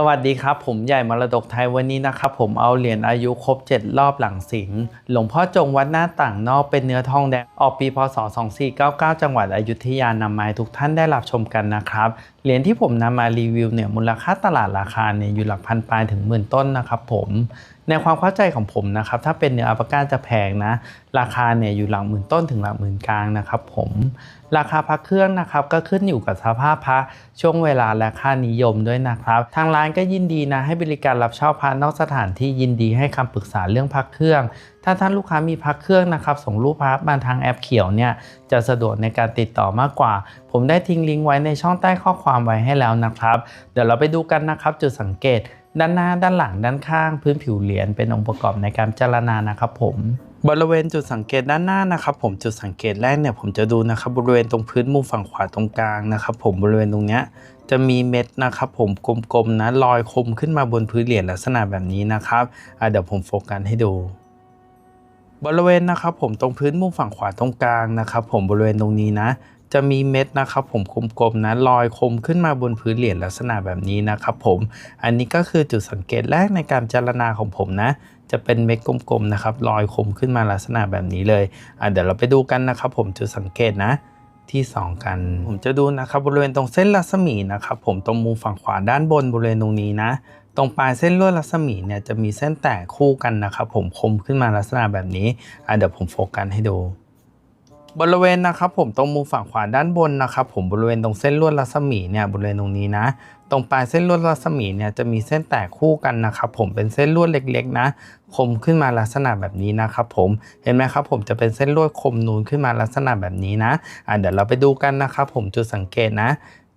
สวัสดีครับ ผมใหญ่มรดกไทยวันนี้นะครับ ผมเอาเหรียญอายุครบ 7 รอบหลังสิงห์หลวงพ่อจงวัดหน้าต่างนอกเป็นเนื้อทองแดง ออกปีพศ 2499 จังหวัดอยุธยานำมาให้ทุกท่านได้รับชมกันนะครับ เหรียญที่ผมนำมารีวิวเนี่ยมูลค่าตลาดราคาเนี่ยอยู่หลักพันปลายถึงหมื่นต้นนะครับผม ในความเข้าใจของผมนะครับถ้าเป็นเนื้ออัลปาก้าจะแพงนะราคาเนี่ยอยู่หลักหมื่นต้นถึงหลักหมื่นกลางนะครับผมราคาพระเครื่องนะครับก็ขึ้นอยู่กับสภาพพระช่วงเวลาและค่านิยมด้วยนะครับ ทางร้านก็ยินดีนะให้บริการรับเช่าพระนอกสถานที่ยินดีให้คำปรึกษาเรื่องพระเครื่อง ถ้าท่านลูกค้ามีพระเครื่องนะครับส่งรูปพระมาทางแอปเขียวเนี่ยจะสะดวกในการติดต่อมากกว่า ผมได้ทิ้งลิงก์ไว้ในช่องใต้ข้อความไว้ให้แล้วนะครับ เดี๋ยวเราไปดูกันนะครับจุดสังเกต ด้านหน้าด้านหลังด้านข้างพื้นผิวเหรียญเป็นองค์ประกอบในการจารณานะครับผมบริเวณจุดสังเกตด้านหน้านะครับ ผมจุดสังเกตแรกเนี่ยผมจะดูนะครับบริเวณตรงพื้นมุมฝั่งขวาตรงกลางนะครับ ผมบริเวณตรงเนี้ยจะมีเม็ดนะครับผมกลมๆนะลอยคมขึ้นมาบนพื้นเหรียญลักษณะแบบนี้นะครับเดี๋ยวผมโฟกัสให้ดู บริเวณนะครับผมตรงพื้นมุมฝั่งขวาตรงกลางนะครับ ผมบริเวณตรงนี้นะ จะมีเม็ดนะครับผมกลมๆนะลอยคมขึ้นมาบนพื้นเหรียญลักษณะแบบนี้นะครับผมอันนี้ก็คือจุดสังเกตแรกในการจารณาของผมนะ จะเป็นเม็ดกลมๆนะครับลอยคมขึ้นมาลักษณะแบบนี้เลยอะเดี๋ยวเราไปดูกันนะครับผมจุดสังเกตนะที่ 2 กัน ผมจะดูนะครับบริเวณตรงเส้นรัศมีนะครับผมตรงมุมฝั่งขวาด้านบนบริเวณตรงนี้นะ ตรงปลายเส้นลวดรัศมีเนี่ยจะมีเส้นแตกคู่กันนะครับผมคมขึ้นมาลักษณะแบบนี้อะเดี๋ยวผมโฟกัสให้ดู บริเวณนะครับผมตรงมุมฝั่งขวาด้านบนนะครับผมบริเวณตรงเส้นลวดรัศมีเนี่ยบริเวณตรงนี้นะ ตรงปลายเส้นลวดรัศมีเนี่ยจะมีเส้นแตกคู่กันนะครับผมเป็นเส้นลวดเล็กๆนะ คมขึ้นมาลักษณะแบบนี้นะครับผมเห็นไหมครับผมจะเป็นเส้นลวดคมนูนขึ้นมาลักษณะแบบนี้นะอะเดี๋ยวเราไปดูกันนะครับผมจุดสังเกตนะ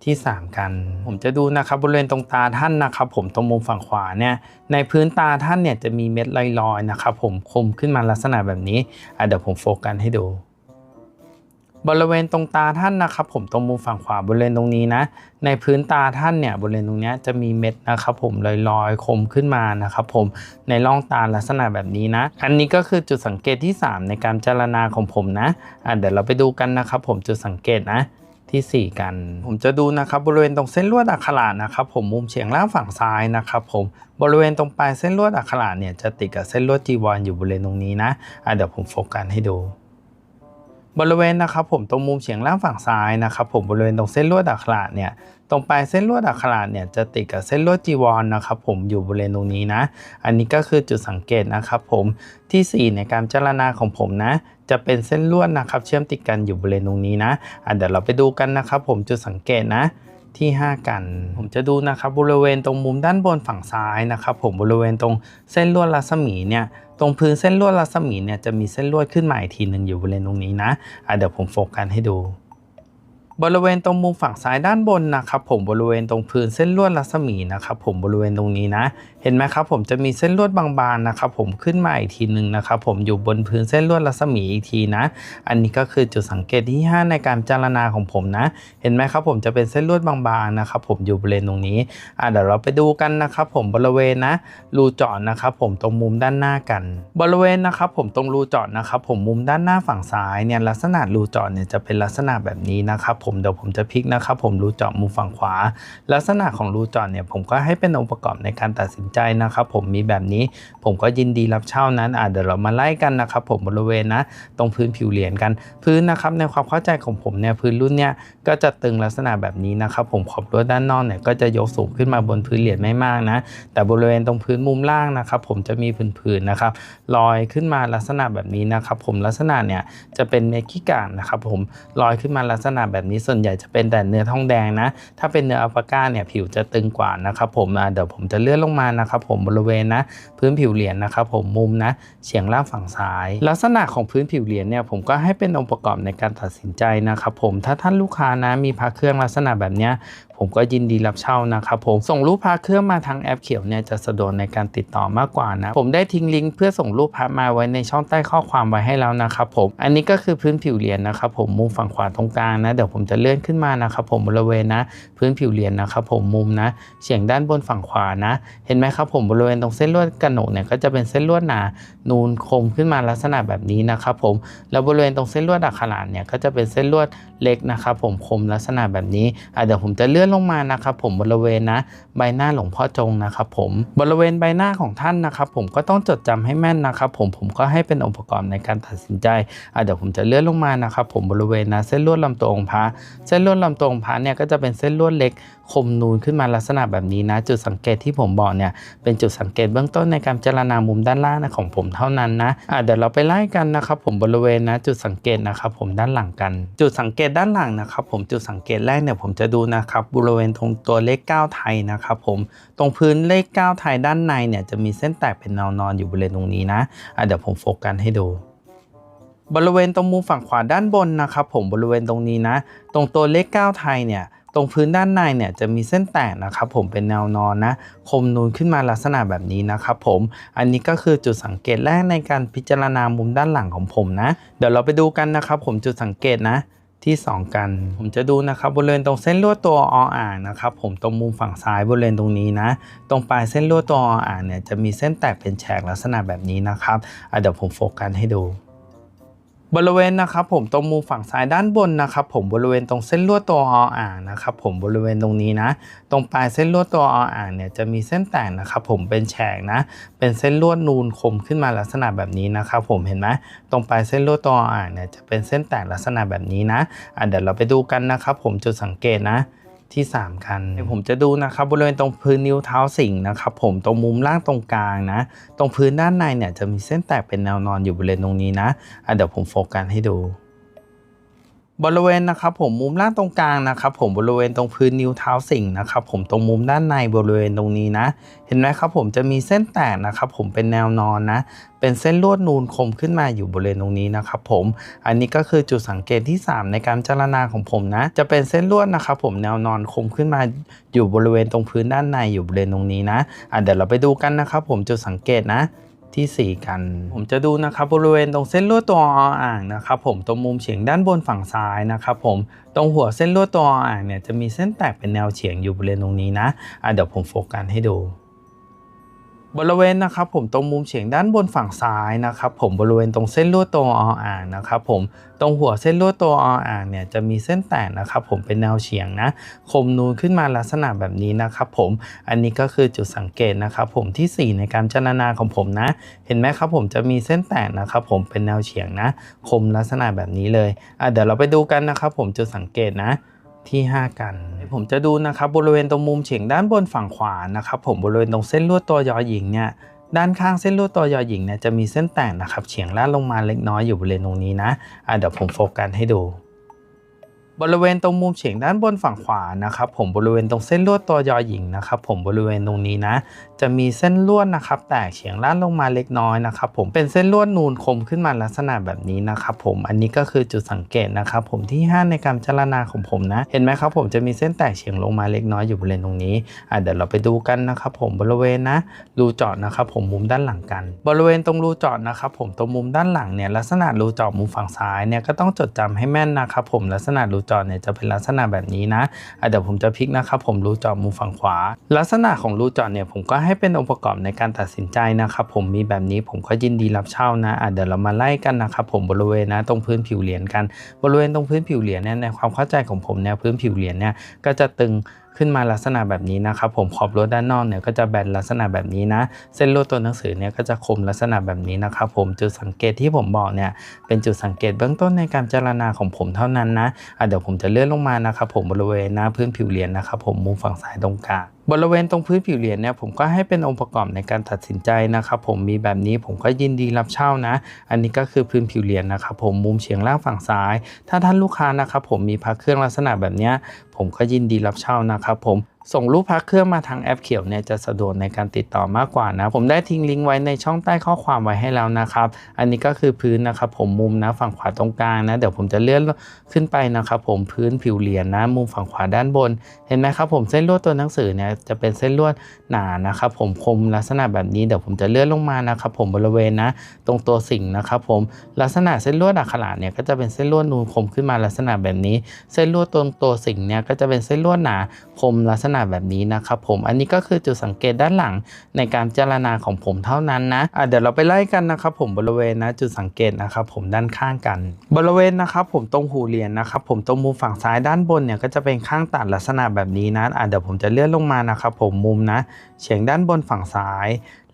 ที่ 3 กัน ผมจะดูนะครับบริเวณตรงตาท่านนะครับ ผมตรงมุมฝั่งขวาเนี่ยในพื้นตาท่านเนี่ยจะมีเม็ดลอยๆนะครับผมคมขึ้นมาลักษณะแบบนี้อะเดี๋ยวผมโฟกัสให้ดู บริเวณตรงตาท่านนะครับ ผมตรงมุมฝั่งขวาบริเวณตรงนี้นะ ในพื้นตาท่านเนี่ยบริเวณตรงนี้จะมีเม็ดนะครับผมลอยๆคมขึ้นมานะครับผมในร่องตาลักษณะแบบนี้นะ อันนี้ก็คือจุดสังเกตที่ 3 ในการเจรณาของผมนะอะเดี๋ยวเราไปดูกันนะครับ ผมจุดสังเกตนะที่ 4 กัน ผมจะดูนะครับบริเวณตรงเส้นลวดอักขระนะครับ ผมมุมเฉียงล่างฝั่งซ้ายนะครับผมบริเวณตรงปลายเส้นลวดอักขระเนี่ยจะติดกับเส้นลวดจีวรอยู่บริเวณตรงนี้นะอะเดี๋ยวผมโฟกัสให้ดู บริเวณนะครับผมตรงมุมเฉียงล่างฝั่งซ้ายนะครับผมบริเวณตรงเส้นลวดอักขระเนี่ยตรงปลายเส้นลวดอักขระเนี่ยจะติดกับเส้นลวดจีวรนะครับผมอยู่บริเวณตรงนี้นะ อันนี้ก็คือจุดสังเกตนะครับผมทีสี่ 4 ในการเจรณาของผมนะ จะเป็นเส้นลวดนะครับเชื่อมติดกันอยู่บริเวณตรงนี้นะอะเดี๋ยวเราไปดูกันนะครับผมจุดสังเกตนะที่ 5 กัน ผมจะดูนะครับบริเวณตรงมุมด้านบนฝั่งซ้ายนะครับผมบริเวณตรงเส้นลวดรัศมีเนี่ย ตรงพื้นเส้นลวดรัศมีเนี่ยจะมีเส้นลวดขึ้นมาอีกทีหนึ่งอยู่บริเวณตรงนี้นะะเดี๋ยวผมโฟกัสให้ดู บริเวณตรงมุมฝั่งซ้ายด้านบนนะครับผมบริเวณตรงพื้นเส้นลวดรัศมีนะครับผมบริเวณตรงนี้นะ เห็นไหมครับผมจะมีเส้นลวดบางๆนะครับผมขึ้นมาอีกทีหนึ่งนะครับผมอยู่บนพื้นเส้นลวดรัศมีอีกทีนะ อันนี้ก็คือจุดสังเกตที่ 5 ในการเจารณาของผมนะ เห็นไหมครับผมจะเป็นเส้นลวดบางๆนะครับผมอยู่บริเวณตรงนี้อะเดี๋ยวเราไปดูกันนะครับผมบริเวณนะรูเจาะนะครับผมตรงมุมด้านหน้ากัน บริเวณนะครับผมตรงรูเจาะนะครับผมมุมด้านหน้าฝั่งซ้ายเนี่ยลักษณะรูเจาะเนี่ยจะเป็นลักษณะแบบนี้นะครับผมเดี๋ยวผมจะพลิกนะครับผมรูเจาะมุมฝั่งขวา ลักษณะของรูเจาะเนี่ยผมก็ให้เป็นองค์ประกอบในการตัดสินใจนะครับผมมีแบบนี้ผมก็ยินดีรับเช่านั้นอะเดี๋ยวเรามาไล่กันนะครับผมบริเวณนะ ตรงพื้นผิวเหรียญกัน พื้นนะครับในความเข้าใจของผมเนี่ยพื้นรุ่นเนี่ยก็จะตึงลักษณะแบบนี้นะครับผมขอบลวด้านนอกเนี่ยก็จะยกสูงขึ้นมาบนพื้นเหรียญไม่มากนะ แต่บริเวณตรงพื้นมุมล่างนะครับผมจะมีผื่นๆนะครับลอยขึ้นมาลักษณะแบบนี้นะครับผมลักษณะเนี่ยจะเป็นเมกิกานนะครับผมลอยขึ้นมาลักษณะแบบนี้ส่วนใหญ่จะเป็นแต่เนื้อทองแดงนะ ถ้าเป็นเนื้ออัลปาก้าเนี่ยผิวจะตึงกว่านะครับผมอะเดี๋ยวผมจะเลื่อนลงมานะครับผมบริเวณนะพื้นผิวเหรียญนะครับผมมุมนะเฉียงล่างฝั่งซ้าย ลักษณะของพื้นผิวเหรียญเนี่ยผมก็ให้เป็นองค์ประกอบในการตัดสินใจนะครับผมถ้าท่านลูกค้านะมีพระเครื่องลักษณะแบบเนี้ย ผมก็ยินดีรับเช่านะครับผมส่งรูปพระเครื่องมาทางแอปเขียวเนี่ยจะสะดวกในการติดต่อมากกว่านะ ผมได้ทิ้งลิงก์เพื่อส่งรูปพระมาไว้ในช่องใต้ข้อความไว้ให้แล้วนะครับผมอันนี้ก็คือพื้นผิวเหรียญนะครับผมมุมฝั่งขวาตรงกลางนะเดี๋ยวผมจะเลื่อนขึ้นมานะครับผมบริเวณนะ พื้นผิวเหรียญนะครับผมมุมนะเฉียงด้านบนฝั่งขวานะ เห็นไหมครับผมบริเวณตรงเส้นลวดกระหนกเนี่ยก็จะเป็นเส้นลวดหนานูนคมขึ้นมาลักษณะแบบนี้นะครับผมแล้วบริเวณตรงเส้นลวดอักขระเนี่ยก็จะเป็นเส้นลวดเล็กนะครับผมคมลักษณะแบบนี้อะเดี๋ยวผมจะเลื่อนลงมานะครับผมบริเวณนะใบหน้าหลวงพ่อจงนะครับผมบริเวณใบหน้าของท่านนะครับผมก็ต้องจดจำให้แม่นนะครับผมผมก็ให้เป็นองค์ประกอบในการตัดสินใจเดี๋ยวผมจะเลื่อนลงมานะครับผมบริเวณนะเส้นลวดลำตัวองค์พระเส้นลวดลำตัวองค์พระเนี่ยก็จะเป็นเส้นลวดเล็กคมนูนขึ้นมาลักษณะแบบนี้นะ จุดสังเกตที่ผมบอกเนี่ยเป็นจุดสังเกตเบื้องต้นในการเจรณามุมด้านล่างนะของผมเท่านั้นนะะเดี๋ยวเราไปไล่กันนะครับผมบริเวณนะจุดสังเกตนะครับผมด้านหลังกัน จุดสังเกตด้านหลังนะครับผมจุดสังเกตแรกเนี่ยผมจะดูนะครับบริเวณตรงตัวเลข 9 ไทยนะครับผมตรงพื้นเลข 9 ไทยด้านในเนี่ยจะมีเส้นแตกเป็นแนวนอนอยู่บริเวณตรงนี้นะะเดี๋ยวผมโฟกัสให้ดู บริเวณตรงมุมฝั่งขวาด้านบนนะครับผมบริเวณตรงนี้นะ ตรงตัวเลข 9 ไทยเนี่ยตรงพื้นด้านในเนี่ยจะมีเส้นแตกนะครับผมเป็นแนวนอนนะคมนูนขึ้นมาลักษณะแบบนี้นะครับผมอันนี้ก็คือจุดสังเกตแรกในการพิจารณามุมด้านหลังของผมนะ เดี๋ยวเราไปดูกันนะครับผมจุดสังเกตนะ ที่ 2 กัน ผมจะดูนะครับบริเวณตรงเส้นลวดตัวออ่างนะครับผมตรงมุมฝั่งซ้ายบริเวณตรงนี้นะ ตรงปลายเส้นลวดตัวออ่างเนี่ยจะมีเส้นแตกเป็นแฉกลักษณะแบบนี้นะครับเดี๋ยวผมโฟกัสให้ดู บริเวณนะครับผมตรงมุมฝั่งซ้ายด้านบนนะครับผมบริเวณตรงเส้นลวดตัวออ่างนะครับผมบริเวณตรงนี้นะ ตรงปลายเส้นลวดตัวออ่างเนี่ยจะมีเส้นแตกนะครับผมเป็นแฉกนะ เป็นเส้นลวดนูนคมขึ้นมาลักษณะแบบนี้นะครับผมเห็นไหมตรงปลายเส้นลวดตัวออ่างเนี่ยจะเป็นเส้นแตกลักษณะแบบนี้นะอะเดี๋ยวเราไปดูกันนะครับผมจุดสังเกตนะ ที่3คันเดี๋ยวผมจะดูนะครับบริเวณตรงพื้นนิ้วเท้าสิงนะครับผมตรงมุมล่างตรงกลางนะ ตรงพื้นด้านในเนี่ยจะมีเส้นแตกเป็นแนวนอนอยู่บริเวณตรงนี้นะะเดี๋ยวผมโฟกัสให้ดู บริเวณนะครับผมมุมล่างตรงกลางนะครับผมบริเวณตรงพื้นนิ้วเท้าสิงนะครับผมตรงมุมด้านในบริเวณตรงนี้นะ เห็นไหมครับผมจะมีเส้นแตกนะครับผมเป็นแนวนอนนะ เป็นเส้นลวดนูนคมขึ้นมาอยู่บริเวณตรงนี้นะครับผมอันนี้ก็คือจุดสังเกตที่ 3 ในการเจารณาของผมนะ จะเป็นเส้นลวดนะครับผมแนวนอนคมขึ้นมาอยู่บริเวณตรงพื้นด้านในอยู่บริเวณตรงนี้นะอะเดี๋ยวเราไปดูกันนะครับผมจุดสังเกตนะ ที่ 4 กัน ผมจะดูนะครับบริเวณตรงเส้นลวดตัวออ่างนะครับผมตรงมุมเฉียงด้านบนฝั่งซ้ายนะครับผมตรงหัวเส้นลวดตัวออ่างเนี่ยจะมีเส้นแตกเป็นแนวเฉียงอยู่บริเวณตรงนี้นะอะเดี๋ยวผมโฟกัสให้ดู บริเวณนะครับผมตรงมุมเฉียงด้านบนฝั่งซ้ายนะครับผมบริเวณตรงเส้นลวดตัวออ่างนะครับผมตรงหัวเส้นลวดตัวออ่างเนี่ยจะมีเส้นแตกนะครับผมเป็นแนวเฉียงนะคมนูนขึ้นมาลักษณะแบบนี้นะครับผมอันนี้ก็คือจุดสังเกตนะครับผมทีสี่4 ในการเจารณาของผมนะ เห็นไหมครับผมจะมีเส้นแตกนะครับผมเป็นแนวเฉียงนะ คมลักษณะแบบนี้เลยอะเดี๋ยวเราไปดูกันนะครับผมจุดสังเกตนะ ที่ 5 กัน ผมจะดูนะครับบริเวณตรงมุมเฉียงด้านบนฝั่งขวานะครับผมบริเวณตรงเส้นลวดตัวยอหญิงเนี่ยด้านข้างเส้นลวดตัวยอหญิงเนี่ยจะมีเส้นแต่งนะครับเฉียงลาดลงมาเล็กน้อยอยู่บริเวณตรงนี้นะะเดี๋ยวผมโฟกัสให้ดู บริเวณตรงมุมเฉียงด้านบนฝั่งขวานะครับ ผมบริเวณตรงเส้นลวดตัวยอหญิงนะครับ ผมบริเวณตรงนี้นะ จะมีเส้นลวดนะครับ แตกเฉียงลาดลงมาเล็กน้อยนะครับ ผมเป็นเส้นลวดนูนคมขึ้นมาลักษณะแบบนี้นะครับ ผมอันนี้ก็คือจุดสังเกตนะครับ ผมที่ 5 ในการเจารณาของผมนะ เห็นไหมครับ ผมจะมีเส้นแตกเฉียงลงมาเล็กน้อยอยู่บริเวณตรงนี้อะเดี๋ยวเราไปดูกันนะครับผมบริเวณนะรูเจาะนะครับ ผมมุมด้านหลังกัน บริเวณตรงรูเจาะนะครับ ผมตรงมุมด้านหลังเนี่ยลักษณะรูเจาะมุมฝั่งซ้ายเนี่ยก็ต้องจดจำให้แม่นนะครับ ผมลักษณะรูเจาะเนี่ยจะเป็นลักษณะแบบนี้นะเดี๋ยวผมจะพลิกนะครับผมรูจอมุมฝั่งขวา ลักษณะของรูจอเนี่ยผมก็ให้เป็นองค์ประกอบในการตัดสินใจนะครับผมมีแบบนี้ผมก็ยินดีรับเช่านะอะเดี๋ยวเรามาไล่กันนะครับผมบริเวณนะตรงพื้นผิวเหรียญกัน บริเวณตรงพื้นผิวเหรียญเนี่ยในความเข้าใจของผมเนี่ยพื้นผิวเหรียญเนี่ยก็จะตึง ขึ้นมาลักษณะแบบนี้นะครับผมขอบรั้วด้านนอกเนี่ยก็จะแบนลักษณะแบบนี้นะ เส้นลวดตัวหนังสือเนี่ยก็จะคมลักษณะแบบนี้นะครับผมจุดสังเกตที่ผมบอกเนี่ยเป็นจุดสังเกตเบื้องต้นในการเจารณาของผมเท่านั้นนะะเดี๋ยวผมจะเลื่อนลงมานะครับผมบริเวณหน้าพื้นผิวเหรียญนะครับผมมุมฝั่งซ้ายตรงกลางบริเวณตรงพื้นผิวเหรียญเนี่ยผมก็ให้เป็นองค์ประกอบในการตัดสินใจนะครับผมมีแบบนี้ผมก็ยินดีรับเช่านะ อันนี้ก็คือพื้นผิวเหรียญนะครับผมมุมเฉียงล่างฝั่งซ้าย ถ้าท่านลูกค้านะครับผมมีพักเครื่องลักษณะแบบนี้ผมก็ยินดีรับเช่านะครับผม ส่งรูปพักเครื่องมาทางแอปเขียวเนี่ยจะสะดวกในการติดต่อมากกว่านะ ผมได้ทิ้งลิงก์ไว้ในช่องใต้ข้อความไว้ให้แล้วนะครับ อันนี้ก็คือพื้นนะครับ ผมมุมนะฝั่งขวาตรงกลางนะเดี๋ยวผมจะเลื่อนขึ้นไปนะครับ ผมพื้นผิวเหรียญนะ มุมฝั่งขวาด้านบน เห็นไหมครับ ผมเส้นลวดตัวหนังสือเนี่ยจะเป็นเส้นลวดหนานะครับ ผมคมลักษณะแบบนี้เดี๋ยวผมจะเลื่อนลงมานะครับ ผมบริเวณนะ ตรงตัวสิ่งนะครับ ผมลักษณะเส้นลวดอักขระเนี่ยก็จะเป็นเส้นลวดนูนคมขึ้นมาลักษณะแบบนี้ เส้นลวดตรงตัวสิ่งเนี่ยก็จะเป็นเส้นลวดหนาคมลักษณะณะแบบนี้นะครับผมอันนี้ก็คือจุดสังเกตด้านหลังในการพิจารณาของผมเท่านั้นนะะเดี๋ยวเราไปไล่กันนะครับผมบริเวณนะจุดสังเกตนะครับผมด้านข้างกัน บริเวณนะครับผมตรงหูเหรียญนะครับผมตรงมุมฝั่งซ้ายด้านบนเนี่ยก็จะเป็นข้างตัดลักษณะแบบนี้นะะเดี๋ยวผมจะเลื่อนลงมานะครับผมมุมนะเฉียงด้านบนฝั่งซ้าย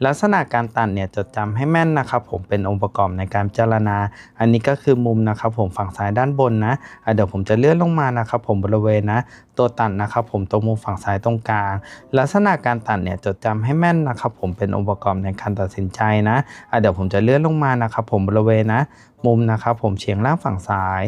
ลักษณะการตัดเนี่ยจดจำให้แม่นนะครับผมเป็นองค์ประกอบในการพิจารณา อันนี้ก็คือมุมนะครับผมฝั่งซ้ายด้านบนนะะเดี๋ยวผมจะเลื่อนลงมานะครับผมบริเวณนะ ตัวตัดนะครับผมตรงมุมฝั่งซ้ายตรงกลาง ลักษณะการตัดเนี่ยจดจำให้แม่นนะครับผมเป็นองค์ประกอบในการตัดสินใจนะะเดี๋ยวผมจะเลื่อนลงมานะครับผมบริเวณนะมุมนะครับผมเฉียงล่างฝั่งซ้าย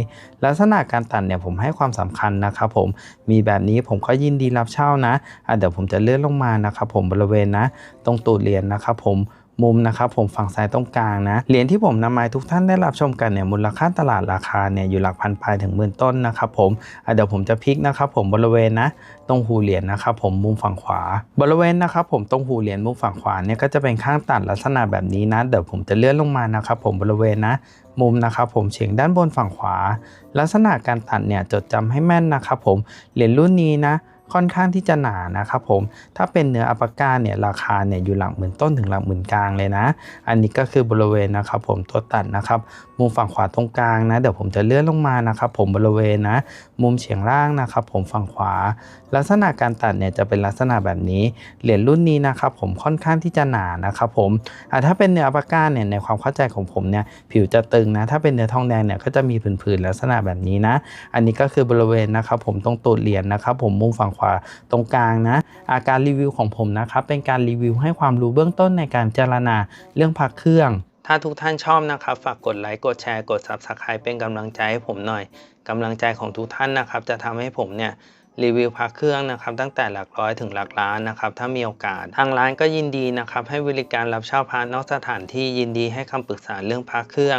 ลักษณะการตัดเนี่ยผมให้ความสำคัญนะครับผมมีแบบนี้ผมก็ยินดีรับเช่านะอะเดี๋ยวผมจะเลื่อนลงมานะครับผมบริเวณนะ ตรงตูดเหรียญนะครับผม มุมนะครับผมฝั่งซ้ายตรงกลางนะเหรียญที่ผมนำมาให้ทุกท่านได้รับชมกันเนี่ยมูลค่าตลาดราคาเนี่ยอยู่หลักพันปลายถึงหมื่นต้นนะครับผมเดี๋ยวผมจะพลิกนะครับผมบริเวณนะตรงหูเหรียญนะครับผมมุมฝั่งขวา บริเวณนะครับผมตรงหูเหรียญมุมฝั่งขวาเนี่ยก็จะเป็นข้างตัดลักษณะแบบนี้นะเดี๋ยวผมจะเลื่อนลงมานะครับผมบริเวณนะมุมนะครับผมเฉียงด้านบนฝั่งขวา ลักษณะการตัดเนี่ยจดจำให้แม่นนะครับผมเหรียญรุ่นนี้นะ ค่อนข้างที่จะหนานะครับผม ถ้าเป็นเนื้ออัปปาก้าเนี่ยราคาเนี่ยอยู่หลักหมื่นต้นถึงหลักหมื่นกลางเลยนะ อันนี้ก็คือบริเวณนะครับผมตัวตัดนะครับมุมฝั่งขวาตรงกลางนะ เดี๋ยวผมจะเลื่อนลงมานะครับผมบริเวณนะ มุมเฉียงล่างนะครับผมฝั่งขวา ลักษณะการตัดเนี่ยจะเป็นลักษณะแบบนี้ เหรียญรุ่นนี้นะครับผมค่อนข้างที่จะหนานะครับผมถ้าเป็นเนื้ออัปปาก้าเนี่ยในความเข้าใจของผมเนี่ยผิวจะตึงนะ ถ้าเป็นเนื้อทองแดงเนี่ยก็จะมีผื่นๆลักษณะแบบนี้นะ อันนี้ก็คือบริเวณนะครับผมตรงตูดเหรียญนะครับผมมุมฝั่งขวาตรงกลางนะอาการรีวิวของผมนะครับเป็นการรีวิวให้ความรู้เบื้องต้นในการพิจารณาเรื่องพักเครื่อง ถ้าทุกท่านชอบนะครับ ฝากกดไลค์กดแชร์กด Subscribe เป็นกำลังใจให้ผมหน่อยกำลังใจของทุกท่านนะครับ จะทำให้ผมเนี่ยรีวิวพักเครื่องนะครับตั้งแต่หลักร้อยถึงหลักล้านนะครับถ้ามีโอกาส ทางร้านก็ยินดีนะครับให้บริการรับเช่าพระนอกสถานที่ยินดีให้คำปรึกษาเรื่องพักเครื่อง